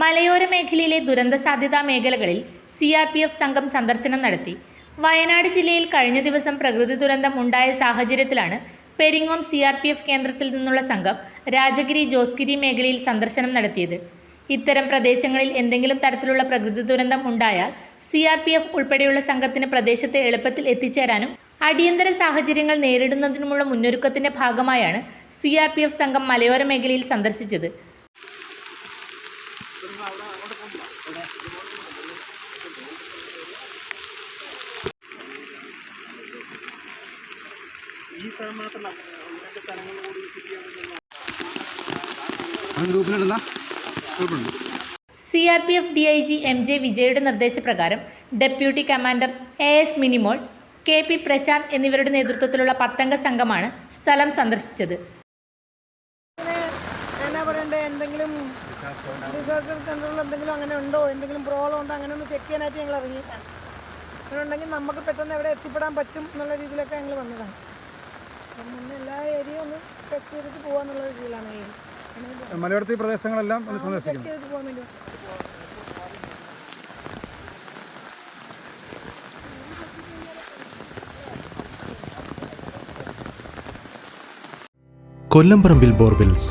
മലയോര മേഖലയിലെ ദുരന്ത സാധ്യതാ മേഖലകളിൽ സി ആർ പി എഫ് സംഘം സന്ദർശനം നടത്തി. വയനാട് ജില്ലയിൽ കഴിഞ്ഞ ദിവസം പ്രകൃതി ദുരന്തം ഉണ്ടായ സാഹചര്യത്തിലാണ് Peringome C R P F കേന്ദ്രത്തിൽ നിന്നുള്ള സംഘം രാജഗിരി ജോസ്ഗിരി മേഖലയിൽ സന്ദർശനം നടത്തിയത്. ഇത്തരം പ്രദേശങ്ങളിൽ എന്തെങ്കിലും തരത്തിലുള്ള പ്രകൃതി ദുരന്തം ഉണ്ടായാൽ സി ആർ പി എഫ് ഉൾപ്പെടെയുള്ള സംഘത്തിന് പ്രദേശത്തെ എളുപ്പത്തിൽ എത്തിച്ചേരാനും അടിയന്തര സാഹചര്യങ്ങൾ നേരിടുന്നതിനുമുള്ള മുന്നൊരുക്കത്തിന്റെ ഭാഗമായാണ് സി ആർ പി എഫ് സംഘം മലയോര മേഖലയിൽ സന്ദർശിച്ചത്. ഈ സ്ഥലം മാത്രമല്ല ഇങ്ങനത്തെ സ്ഥലങ്ങൾ കൂടി വിസിറ്റ് ചെയ്യാൻ അവൻ ഗ്രൂപ്പിലിടുന്ന ഗ്രൂപ്പുണ്ട് C R P F D I G M J വിജയുടെ നിർദ്ദേശപ്രകാരം deputy commander A S Minimol K P Prashanth എന്നിവരുടെ നേതൃത്വത്തിലുള്ള പത്തംഗ സംഘമാണ് സ്ഥലം സന്ദർശിച്ചത്. പറയണ്ടേ? എന്തെങ്കിലും ഡിസാസ്റ്റർ സെന്ററിൽ എന്തെങ്കിലും അങ്ങനെ ഉണ്ടോ? എന്തെങ്കിലും പ്രോബ്ലം ഉണ്ടോ? അങ്ങനെ ഒന്ന് ചെക്ക് ചെയ്യാനായിട്ട് ഞങ്ങൾ ഇറങ്ങിയിട്ടാണ് അങ്ങനെ ഉണ്ടെങ്കിൽ നമുക്ക് പെട്ടെന്ന് എവിടെ എത്തിപ്പെടാൻ പറ്റും എന്നുള്ള രീതിയിലൊക്കെ ഞങ്ങൾ വന്നതാണ്. അപ്പം മുന്നേ എല്ലാ ഏരിയയും ഒന്ന് ചെക്ക് ചെയ്തിട്ട് എന്നുള്ള രീതിയിലാണ് ഈ മലയോരത്തി പ്രദേശങ്ങളെല്ലാം ഒന്ന് ചെക്ക് ചെയ്തിട്ട് പോകാൻ വേണ്ടി. കൊല്ലംപറമ്പിൽ ബോർവെൽസ്